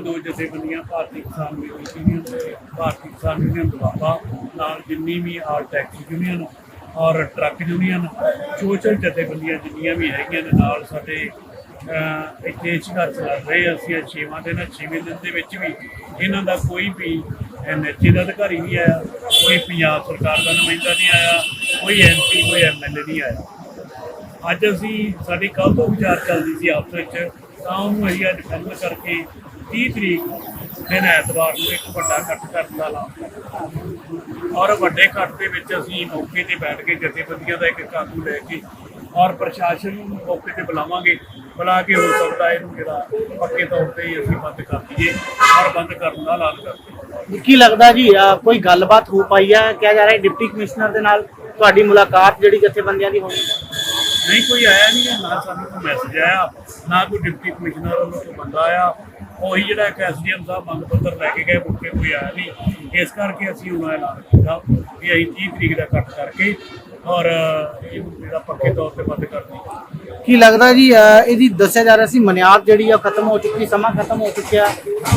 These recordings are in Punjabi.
ਦੋ ਜਥੇਬੰਦੀਆਂ ਭਾਰਤੀ ਕਿਸਾਨ ਯੂਨੀਅਨ ਤੇ ਭਾਰਤੀ ਕਿਸਾਨ ਯੂਨੀਅਨ ਦੁਆਬਾ ਨਾਲ ਜਿੰਨੀ ਵੀ ਆਲ ਟੈਕਸੀ ਯੂਨੀਅਨ ਔਰ ਟਰੱਕ ਯੂਨੀਅਨ, ਸੋਸ਼ਲ ਜਥੇਬੰਦੀਆਂ ਜਿੰਨੀਆਂ ਵੀ ਹੈਗੀਆਂ ਨੇ ਨਾਲ ਸਾਡੇ ਇੱਥੇ ਸੰਘਰਸ਼ ਲੜ ਰਹੇ ਅਸੀਂ ਛੇਵਾਂ ਦਿਨ ਛੇਵੇਂ ਦਿਨ ਦੇ ਵਿੱਚ ਵੀ ਇਹਨਾਂ ਦਾ ਕੋਈ ਵੀ ਐਨਐਚਏ ਦਾ ਅਧਿਕਾਰੀ ਨਹੀਂ ਆਇਆ, ਕੋਈ ਪੰਜਾਬ ਸਰਕਾਰ ਦਾ ਨੁਮਾਇੰਦਾ ਨਹੀਂ ਆਇਆ, ਕੋਈ ਐਮਪੀ ਕੋਈ ਐਮਐਲਏ ਨਹੀਂ ਆਇਆ। ਅੱਜ ਅਸੀਂ, ਸਾਡੀ ਕੱਲ ਤੋਂ ਵਿਚਾਰ ਚੱਲਦੀ ਸੀ ਆਪਸ ਵਿੱਚ ਤਾਂ ਉਹਨੂੰ ਅਸੀਂ ਅੱਜ ਫੈਸਲਾ ਕਰਕੇ 30 ਤਰੀਕ ਦਿਨ ਐਤਵਾਰ ਨੂੰ ਇੱਕ ਵੱਡਾ ਇਕੱਠ ਕਰਨ ਦਾ ਐਲਾਨ ਕੀਤਾ। ਔਰ ਵੱਡੇ ਇਕੱਠ ਦੇ ਵਿੱਚ ਅਸੀਂ ਮੌਕੇ ਤੇ ਬੈਠ ਕੇ ਜਥੇਬੰਦੀਆਂ ਦਾ ਇੱਕ ਕਾਬੂ ਲੈ ਕੇ ਔਰ ਪ੍ਰਸ਼ਾਸਨ ਨੂੰ ਮੌਕੇ ਤੇ ਬੁਲਾਵਾਂਗੇ। ਬੁਲਾ ਕੇ ਹੋ ਸਕਦਾ ਇਹਨੂੰ ਜਿਹੜਾ ਪੱਕੇ ਤੌਰ ਤੇ ਹੀ ਅਸੀਂ ਬੰਦ ਕਰ ਦਈਏ ਔਰ ਬੰਦ ਕਰਨ ਦਾ ਐਲਾਨ ਕਰ ਦਈਏ। ਕੀ ਲੱਗਦਾ ਜੀ ਕੋਈ ਗੱਲਬਾਤ ਹੋ ਪਾਈ ਹੈ ਕਿਹਾ ਜਾ ਰਿਹਾ ਡਿਪਟੀ ਕਮਿਸ਼ਨਰ ਦੇ ਨਾਲ ਤੁਹਾਡੀ ਮੁਲਾਕਾਤ ਜਿਹੜੀ ਜਥੇਬੰਦੀਆਂ ਦੀ ਹੋਣੀ ਨਹੀਂ, ਕੋਈ ਆਇਆ ਨਹੀਂ ਹੈ, ਨਾ ਸਾਨੂੰ ਕੋਈ ਮੈਸੇਜ ਆਇਆ, ਨਾ ਕੋਈ ਡਿਪਟੀ ਕਮਿਸ਼ਨਰ ਵੱਲੋਂ ਕੋਈ ਬੰਦਾ ਆਇਆ। ਉਹੀ ਜਿਹੜਾ ਇੱਕ ਐਸਡੀਐਮ ਸਾਹਿਬ ਮੰਗ ਪੱਤਰ ਲੈ ਕੇ ਗਏ ਮੁੱਕੇ ਕੋਈ ਆਇਆ ਨਹੀਂ। ਇਸ ਕਰਕੇ ਅਸੀਂ ਹੁਣ ਐਲਾਨ ਕੀਤਾ ਕਿ ਅਸੀਂ 30 ਤਰੀਕ ਦਾ ਕੱਟ ਕਰਕੇ ਔਰ ਇਹ ਜਿਹੜਾ ਪੱਕੇ ਤੌਰ ਤੇ ਬੰਦ ਕਰ ਦਈਏ। ਕੀ ਲੱਗਦਾ ਜੀ, ਅਹ, ਇਹਦੀ ਦੱਸਿਆ ਜਾ ਰਿਹਾ ਸੀ ਮਨਿਆਦ ਜਿਹੜੀ ਆ ਖਤਮ ਹੋ ਚੁੱਕੀ, ਸਮਾਂ ਖਤਮ ਹੋ ਚੁੱਕਿਆ।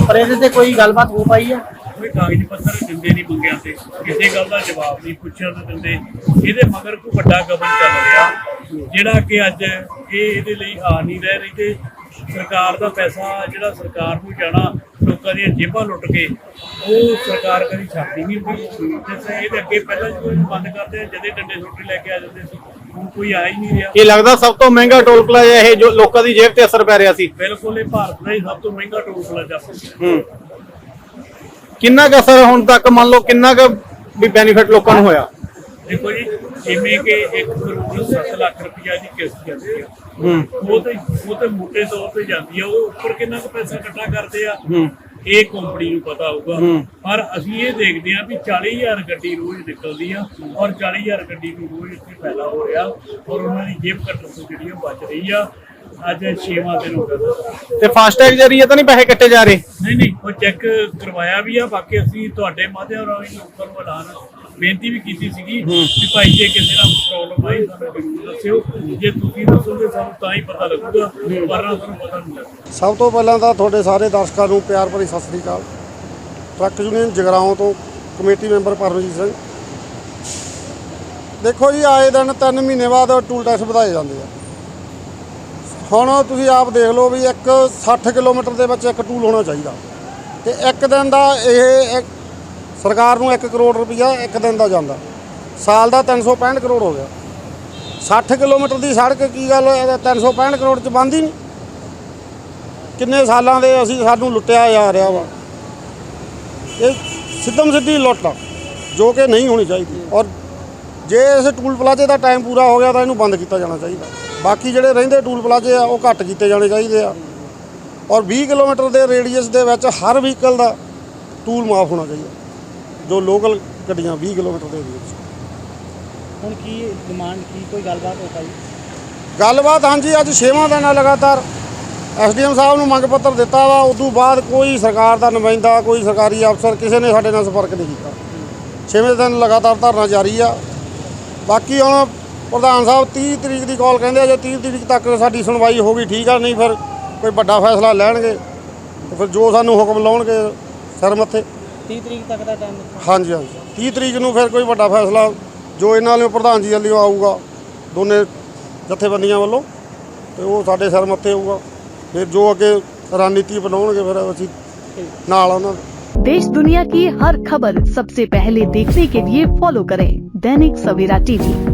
ਪਰ ਇਹਦੇ ਤੇ ਕੋਈ ਗੱਲਬਾਤ ਹੋ ਪਾਈ ਹੈ ਕੋਈ ਕਾਗਜ਼ ਪੱਤਰ ਦਿੰਦੇ ਨਹੀਂ ਮੰਗਿਆ ਤੇ ਕਿਸੇ ਗੱਲ ਦਾ ਜਵਾਬ ਨਹੀਂ ਪੁੱਛਿਆ ਤੇ ਦਿੰਦੇ। ਇਹਦੇ ਮਗਰ ਕੋਈ ਵੱਡਾ ਗਬਨ ਚੱਲ ਰਿਹਾ ਜਿਹੜਾ ਕਿ ਅੱਜ ਇਹ ਇਹਦੇ ਲਈ ਆ ਨਹੀਂ ਰਹਿ ਰਹੀ ਤੇ ਸਰਕਾਰ ਦਾ ਪੈਸਾ ਜਿਹੜਾ ਸਰਕਾਰ ਨੂੰ ਜਾਣਾ ਲੋਕਾਂ ਦੀਆਂ ਜੇਬਾਂ ਲੁੱਟ ਕੇ ਉਹ ਸਰਕਾਰ ਕਦੀ ਛੱਡਦੀ ਨਹੀਂ ਹੁੰਦੀ। ਤੇ ਸ- ਇਹਦੇ ਅੱਗੇ ਪਹਿਲਾਂ ਜਦੋਂ ਬੰਦ ਕਰਦੇ ਆ, ਜਦੇ ਡੰਡੇ ਛੋਟੇ ਲੈ ਕੇ ਆ ਜਾਂਦੇ ਸੀ ਹੁਣ ਕੋਈ ਆ ਹੀ ਨਹੀਂ ਰਿਹਾ। ਇਹ ਲੱਗਦਾ ਸਭ ਤੋਂ ਮਹਿੰਗਾ ਟੋਲ ਪਲਾਜ਼ਾ ਇਹ ਜੋ ਲੋਕਾਂ ਦੀ ਜੇਬ ਤੇ ਅਸਰ ਪੈ ਰਿਹਾ ਸੀ। ਬਿਲਕੁਲ ਇਹ ਭਾਰਤ ਦਾ ਹੀ ਸਭ ਤੋਂ ਮਹਿੰਗਾ ਟੋਲ ਪਲਾਜ਼ਾ ਗਿਆ। ਹੂੰ। ਕਿੰਨਾ ਕੁ ਅਸਰ ਹੁਣ ਤੱਕ ਮੰਨ ਲਓ ਕਿੰਨਾ ਕੁ ਵੀ ਬੈਨੀਫਿਟ ਲੋਕਾਂ ਨੂੰ ਹੋਇਆ? ਦੇਖੋ ਜੀ ਜਿਵੇਂ ਕਿ 1 ਕਰੋੜ 7 ਲੱਖ ਰੁਪਇਆ ਦੀ ਕਿਸ਼ਤ ਜਾਂਦੀ ਆ। ਹੂੰ। ਉਹ ਤੇ ਉਹ ਤੇ ਮੋਟੇ ਤੌਰ ਤੇ ਜਾਂਦੀ ਆ ਉਹ ਉੱਪਰ ਕਿੰਨਾ ਕੁ ਪੈਸਾ ਇਕੱਠਾ ਕਰਦੇ ਆ? ਹੂੰ। ਇਹ ਕੰਪਨੀ ਨੂੰ ਪਤਾ ਹੋਊਗਾ। ਪਰ ਅਸੀਂ ਇਹ ਦੇਖਦੇ ਆ ਵੀ 40000 ਗੱਡੀ ਰੋਜ਼ ਨਿਕਲਦੀ ਆ ਔਰ 40000 ਗੱਡੀ ਨੂੰ ਰੋਜ਼ ਇੱਥੇ ਪੈਦਾ ਹੋ ਰਿਹਾ ਔਰ ਉਹਨਾਂ ਦੀ ਜੇਬ ਕੱਟਣ ਤੋਂ ਜਿਹੜੀ ਬਚ ਰਹੀ ਆ। ਅੱਜ 6ਵਾਂ ਦਿਨ ਹੋ ਗਿਆ। ਤੇ ਫਾਸਟੈਗ ਜਰੀਏ ਤਾਂ ਨਹੀਂ ਪੈਸੇ ਕੱਟੇ ਜਾ ਰਹੇ? ਨਹੀਂ ਨਹੀਂ ਉਹ ਚੈੱਕ ਕਰਵਾਇਆ ਵੀ ਆ ਬਾਕੀ ਅਸੀਂ ਤੁਹਾਡੇ ਮਾਧਿਅਮ ਰਾਹੀਂ ਲੋਕਾਂ ਨੂੰ ਐਲਾਨ ਬੇਨਤੀ ਵੀ ਕੀਤੀ ਸੀਗੀ ਵੀ ਭਾਈ ਜੇ ਕਿਸੇ ਨਾਲ ਪ੍ਰੋਬਲਮ ਆਈ ਸਾਨੂੰ ਜ਼ਰੂਰ ਦੱਸਿਓ। ਜੇ ਤੁਸੀਂ ਦੱਸੋਗੇ ਸਾਨੂੰ ਤਾਂ ਹੀ ਪਤਾ ਲੱਗੂਗਾ ਵਰਨਾ ਸਾਨੂੰ ਪਤਾ ਨਹੀਂ ਲੱਗਦਾ। ਸਭ ਤੋਂ ਪਹਿਲਾਂ ਤਾਂ ਤੁਹਾਡੇ ਸਾਰੇ ਦਰਸ਼ਕਾਂ ਨੂੰ ਪਿਆਰ ਭਰੀ ਸਤਿ ਸ੍ਰੀ ਅਕਾਲ। ਟਰੱਕ ਯੂਨੀਅਨ ਜਗਰਾਉਂ ਤੋਂ ਕਮੇਟੀ ਮੈਂਬਰ ਪਰਮਜੀਤ ਸਿੰਘ। ਦੇਖੋ ਜੀ ਆਏ ਦਿਨ 3 ਮਹੀਨੇ ਬਾਅਦ ਟੂਲ ਟੈਕਸ ਵਧਾਏ ਜਾਂਦੇ ਆ। ਹੁਣ ਤੁਸੀਂ ਆਪ ਦੇਖ ਲਓ ਵੀ ਇੱਕ 60 ਕਿਲੋਮੀਟਰ ਦੇ ਵਿੱਚ ਇੱਕ ਟੂਲ ਹੋਣਾ ਚਾਹੀਦਾ। ਤੇ ਇੱਕ ਦਿਨ ਦਾ ਇਹ ਸਰਕਾਰ ਨੂੰ 1 ਕਰੋੜ ਰੁਪਈਆ ਇੱਕ ਦਿਨ ਦਾ ਜਾਂਦਾ। ਸਾਲ ਦਾ 365 ਕਰੋੜ ਹੋ ਗਿਆ। 60 ਕਿਲੋਮੀਟਰ ਦੀ ਸੜਕ ਕੀ ਗੱਲ ਇਹਦਾ 365 ਕਰੋੜ ਚ ਬੰਦ ਹੀ ਨਹੀਂ। ਕਿੰਨੇ ਸਾਲਾਂ ਦੇ ਅਸੀਂ ਸਾਨੂੰ ਲੁੱਟਿਆ ਜਾ ਰਿਹਾ ਵਾ। ਇਹ ਸਿੱਧਮ ਸਿੱਧੀ ਲੁੱਟ ਆ, ਜੋ ਕਿ ਨਹੀਂ ਹੋਣੀ ਚਾਹੀਦੀ। ਔਰ ਜੇ ਇਸ ਟੂਲ ਪਲਾਜ਼ੇ ਦਾ ਟਾਈਮ ਪੂਰਾ ਹੋ ਗਿਆ ਤਾਂ ਇਹਨੂੰ ਬੰਦ ਕੀਤਾ ਜਾਣਾ ਚਾਹੀਦਾ। ਬਾਕੀ ਜਿਹੜੇ ਰਹਿੰਦੇ ਟੂਲ ਪਲਾਜ਼ੇ ਆ ਉਹ ਘੱਟ ਕੀਤੇ ਜਾਣੇ ਚਾਹੀਦੇ ਆ। ਔਰ 20 ਕਿਲੋਮੀਟਰ ਦੇ ਰੇਡੀਅਸ ਦੇ ਵਿੱਚ ਹਰ ਵਹੀਕਲ ਦਾ ਟੂਲ ਮਾਫ ਹੋਣਾ ਚਾਹੀਦਾ। ਜੋ ਲੋਕਲ ਗੱਡੀਆਂ 20 ਕਿਲੋਮੀਟਰ ਦੇ ਏਰੀਏ 'ਚ। ਹੁਣ ਕੀ ਡਿਮਾਂਡ ਕੀ ਕੋਈ ਗੱਲਬਾਤ ਹੋ ਪਾਈ? ਗੱਲਬਾਤ ਹਾਂਜੀ ਅੱਜ 6ਵਾਂ ਦਿਨ ਆ ਲਗਾਤਾਰ। ਐਸਡੀਐਮ ਸਾਹਿਬ ਨੂੰ ਮੰਗ ਪੱਤਰ ਦਿੱਤਾ ਵਾ ਉਦੋਂ ਬਾਅਦ ਕੋਈ ਸਰਕਾਰ ਦਾ ਨੁਮਾਇੰਦਾ ਕੋਈ ਸਰਕਾਰੀ ਅਫਸਰ ਕਿਸੇ ਨੇ ਸਾਡੇ ਨਾਲ ਸੰਪਰਕ ਨਹੀਂ ਕੀਤਾ। 6ਵੇਂ ਦਿਨ ਲਗਾਤਾਰ ਧਰਨਾ ਜਾਰੀ ਆ। ਬਾਕੀ ਹੁਣ ਪ੍ਰਧਾਨ ਸਾਹਿਬ 30 ਤਰੀਕ ਦੀ ਕਾਲ ਕਹਿੰਦੇ ਆ ਜੇ 30 ਤਰੀਕ ਤੱਕ ਸਾਡੀ ਸੁਣਵਾਈ ਹੋ ਗਈ ਠੀਕ ਆ ਨਹੀਂ ਫਿਰ ਕੋਈ ਵੱਡਾ ਫੈਸਲਾ ਲੈਣਗੇ ਤੇ ਫਿਰ ਜੋ ਸਾਨੂੰ ਹੁਕਮ ਲਾਉਣਗੇ ਸਿਰ ਮੱਥੇ 30 ਤਰੀਕ ਤੱਕ ਦਾ ਟਾਈਮ ਹਾਂਜੀ ਹਾਂਜੀ 30 ਤਰੀਕ ਨੂੰ ਫਿਰ ਕੋਈ ਵੱਡਾ ਫੈਸਲਾ ਜੋ ਇਹਨਾਂ ਵੱਲੋਂ ਪ੍ਰਧਾਨ ਜੀ ਵੱਲੋਂ ਆਊਗਾ ਦੋਨੇ ਜਥੇਬੰਦੀਆਂ ਵੱਲੋਂ ਤੇ ਉਹ ਸਾਡੇ ਸਿਰ ਮੱਥੇ ਆਊਗਾ ਫਿਰ ਜੋ ਅੱਗੇ ਰਣਨੀਤੀ ਬਣਾਉਣਗੇ ਫਿਰ ਅਸੀਂ ਨਾਲ ਆ ਉਹਨਾਂ ਦੇ देश दुनिया की हर खबर सबसे पहले देखने के लिए फॉलो करें दैनिक सवेरा टीवी